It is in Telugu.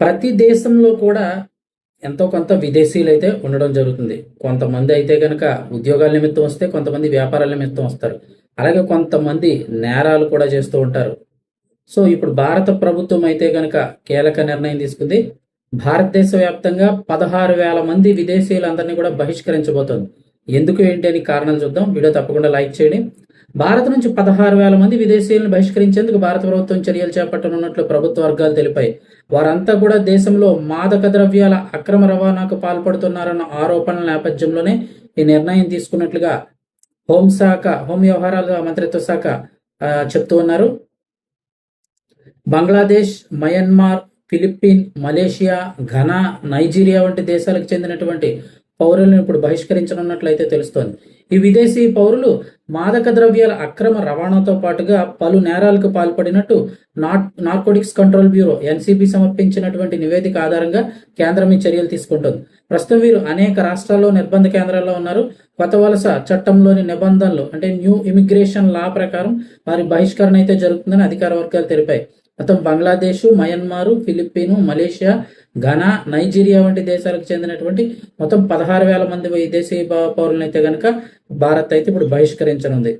ప్రతి దేశంలో కూడా ఎంతో కొంత విదేశీయులు అయితే ఉండడం జరుగుతుంది. కొంతమంది అయితే కనుక ఉద్యోగాల నిమిత్తం వస్తే కొంతమంది వ్యాపారాల నిమిత్తం వస్తారు. అలాగే కొంతమంది నేరాలు కూడా చేస్తూ ఉంటారు. సో ఇప్పుడు భారత ప్రభుత్వం అయితే కనుక కీలక నిర్ణయం తీసుకుంది. భారతదేశ వ్యాప్తంగా పదహారు వేల మంది విదేశీయులందరినీ కూడా బహిష్కరించబోతోంది. ఎందుకు ఏంటి అని కారణాలు చూద్దాం. వీడియో తప్పకుండా లైక్ చేయండి. భారత్ నుంచి పదహారు వేల మంది విదేశీయులను బహిష్కరించేందుకు భారత ప్రభుత్వం చర్యలు చేపట్టనున్నట్లు ప్రభుత్వ వర్గాలు తెలిపాయి. వారంతా కూడా దేశంలో మాదక ద్రవ్యాల అక్రమ రవాణాకు పాల్పడుతున్నారన్న ఆరోపణల నేపథ్యంలోనే ఈ నిర్ణయం తీసుకున్నట్లుగా హోంశాఖ హోం వ్యవహారాల మంత్రిత్వ శాఖ చెప్తూ ఉన్నారు. Bangladesh Myanmar Philippine Malaysia Ghana Nigeria వంటి దేశాలకు చెందినటువంటి పౌరులను ఇప్పుడు బహిష్కరించనున్నట్లయితే తెలుస్తోంది. ఈ విదేశీ పౌరులు మాదక ద్రవ్యాల అక్రమ రవాణాతో పాటుగా పలు నేరాలకు పాల్పడినట్టు నాట్ నార్కోటిక్స్ కంట్రోల్ బ్యూరో ఎన్సీబీ సమర్పించినటువంటి నివేదిక ఆధారంగా కేంద్రం ఈ చర్యలు తీసుకుంటుంది. ప్రస్తుతం వీరు అనేక రాష్ట్రాల్లో నిర్బంధ కేంద్రాల్లో ఉన్నారు. కొత్త వలస చట్టంలోని నిబంధనలు అంటే న్యూ ఇమిగ్రేషన్ లా ప్రకారం వారి బహిష్కరణ అయితే జరుగుతుందని అధికార వర్గాలు తెలిపాయి. మొత్తం Bangladesh Myanmar Philippine Malaysia Ghana Nigeria వంటి దేశాలకు చెందినటువంటి మొత్తం పదహారు వేల మంది విదేశీ పౌరులను అయితే కనుక భారత్ అయితే ఇప్పుడు బహిష్కరించనుంది.